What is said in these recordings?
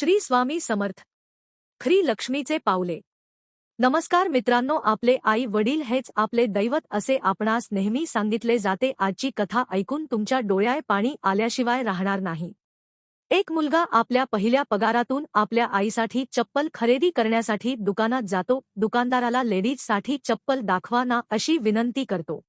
श्री स्वामी समर्थ. खरी लक्ष्मीचे पावले. नमस्कार मित्रांनो आपले आई वडील हेच आपले दैवत असे आपणास नेहमी सांगितले जाते. आजची कथा ऐकून तुमच्या डोळ्याय पाणी आल्याशिवाय राहणार नाही. एक मुलगा आपल्या पहिल्या पगारातून आपल्या आईसाठी चप्पल खरेदी करण्यासाठी दुकानात जातो. दुकानदाराला लेडीजसाठी चप्पल दाखवा ना अशी विनंती करतो.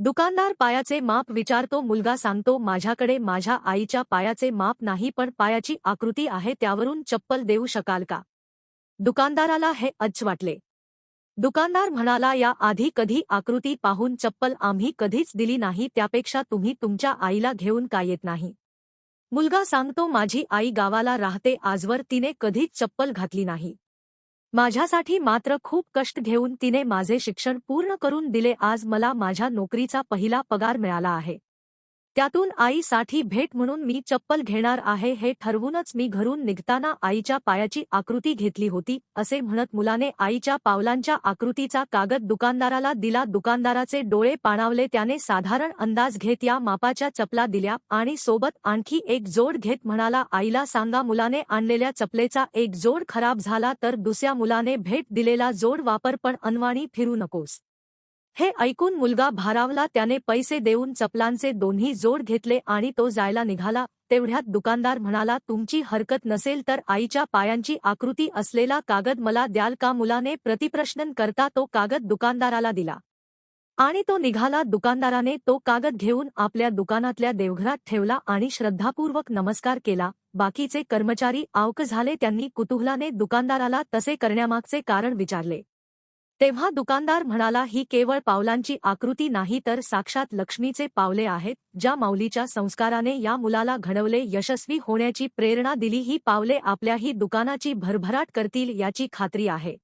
दुकानदार पायाचे माप विचारतो मुलगा सांगतो माझ्याकडे माझ्या आईच्या पायाचे माप नाही पण पायाची आकृती आहे त्यावरून चप्पल देऊ शकाल का? दुकानदाराला हे अच्च वाटले. दुकानदार म्हणाला या आधी कधी आकृती पाहून चप्पल आम्ही कधीच दिली नाही त्यापेक्षा तुम्ही तुमच्या आईला घेऊन का येत नाही? मुलगा सांगतो माझी आई गावाला राहते आजवर तिने कधीच चप्पल घातली नाही. माझ्यासाठी मात्र खूप कष्ट घेऊन तिने माझे शिक्षण पूर्ण करून दिले. आज मला माझ्या नोकरीचा पहिला पगार मिळाला आहे. त्यातून आईसाठी भेट म्हणून मी चप्पल घेणार आहे हे ठरवूनच मी घरून निघताना आईच्या पायाची आकृती घेतली होती असे म्हणत मुलाने आईच्या पावलांच्या आकृतीचा कागद दुकानदाराला दिला. दुकानदाराचे डोळे पाणावले. त्याने साधारण अंदाज घेत या मापाच्या चपला दिल्या आणि सोबत आणखी एक जोड घेत म्हणाला आईला सांगा मुलाने आणलेल्या चपलेचा एक जोड खराब झाला तर दुसऱ्या मुलाने भेट दिलेला जोड वापर पण अनवाणी फिरू नकोस. हे ऐकून मुलगा भारावला त्याने पैसे देऊन चपलांचे दोन्ही जोड घेतले आणि तो जायला निघाला. तेवढ्यात दुकानदार म्हणाला तुमची हरकत नसेल तर आईच्या पायांची आकृती असलेला कागद मला द्याल का? मुलाने प्रतिप्रश्न करता तो कागद दुकानदाराला दिला. आणि तो निघाला. दुकानदाराने तो कागद घेऊन आपल्या दुकानातल्या देवघरात ठेवला आणि श्रद्धापूर्वक नमस्कार केला. बाकीचे कर्मचारी आवक झाले त्यांनी कुतूहलाने दुकानदाराला तसे करण्यामागचे कारण विचारले. तेव्हा दुकानदार म्हणाला ही केवळ पावलांची आकृती नाही तर साक्षात लक्ष्मीचे पावले आहेत ज्या माऊलीच्या संस्काराने या मुलाला घडवले यशस्वी होण्याची प्रेरणा दिली ही पावले आपल्याही दुकानाची भरभराट करतील याची खात्री आहे.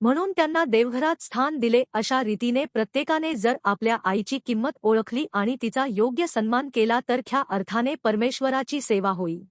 म्हणून त्यांना देवघरात स्थान दिले अशा रीतीने प्रत्येकाने जर आपल्या आईची किंमत ओळखली आणि तिचा योग्य सन्मान केला तर ख्या अर्थाने परमेश्वराची सेवा होईल